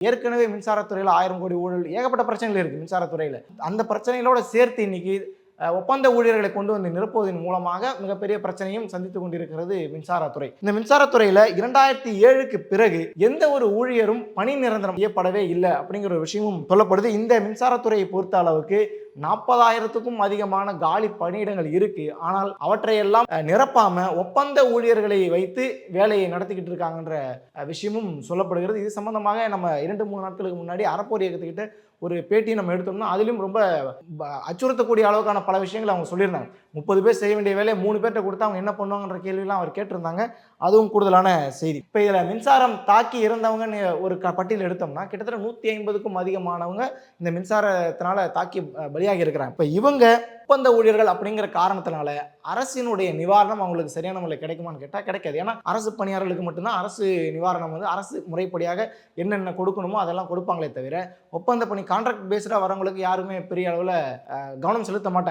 ஏற்கனவே மின்சாரத்துறையில் ஆயிரம் கோடி ஊழல் ஏகப்பட்ட பிரச்சனைகள் இருக்குது மின்சாரத்துறையில் அந்த பிரச்சனைகளோட சேர்த்து இன்னைக்கு ஒப்பந்த ஊழியர்களை கொண்டு வந்து நிரப்புவதன் மூலமாக மிகப்பெரிய பிரச்சனையும் சந்தித்து கொண்டிருக்கிறது மின்சாரத்துறை இந்த மின்சாரத்துறையில் இரண்டாயிரத்தி ஏழுக்கு பிறகு எந்த ஒரு ஊழியரும் பணி நிரந்தரம் செய்யப்படவே இல்லை அப்படிங்கிற ஒரு விஷயமும் சொல்லப்படுது. இந்த மின்சாரத்துறையை பொறுத்த அளவுக்கு நாற்பதாயிரத்துக்கும் அதிகமான காலி பணியிடங்கள் இருக்கு. ஆனால் அவற்றையெல்லாம் நிரப்பாமல் நிரப்பாம ஒப்பந்த ஊழியர்களை வைத்து வேலையை நடத்திக்கிட்டு இருக்காங்கன்ற விஷயமும் சொல்லப்படுகிறது. இது சம்பந்தமாக நம்ம இரண்டு மூணு நாட்களுக்கு முன்னாடி அறப்போர் இயக்கத்துக்கிட்ட ஒரு பேட்டி நம்ம எடுத்தோம்னா அதிலும் ரொம்ப ப- அச்சுறுத்தக்கூடிய அளவுக்கான பல விஷயங்களை அவங்க சொல்லியிருந்தாங்க. முப்பது பேர் செய்ய வேண்டிய வேலையை மூணு பேர்கிட்ட கொடுத்தா அவங்க என்ன பண்ணுவாங்கன்ற கேள்வியெல்லாம் அவர் கேட்டிருந்தாங்க. அதுவும் கூடுதலான செய்தி. இப்போ இதில் மின்சாரம் தாக்கி இறந்தவங்கன்னு ஒரு க பட்டியல் எடுத்தோம்னா கிட்டத்தட்ட நூற்றி ஐம்பதுக்கும் அதிகமானவங்க இந்த மின்சாரத்தினால தாக்கி வெளியாகி இருக்கிறாங்க. இப்போ இவங்க ஒப்பந்த ஊழியர்கள் அப்படிங்கிற காரணத்தினால அரசினுடைய நிவாரணம் அவங்களுக்கு சரியான முறையில் கிடைக்குமான்னு கேட்டால் கிடைக்காது. ஏன்னா அரசு பணியாளர்களுக்கு மட்டும்தான் அரசு நிவாரணம் வந்து அரசு முறைப்படியாக என்னென்ன கொடுக்கணுமோ அதெல்லாம் கொடுப்பாங்களே தவிர ஒப்பந்த பணி கான்ட்ராக்ட் பேஸ்டாக வரவங்களுக்கு யாருமே பெரிய அளவில் கவனம் செலுத்த மாட்டாங்க.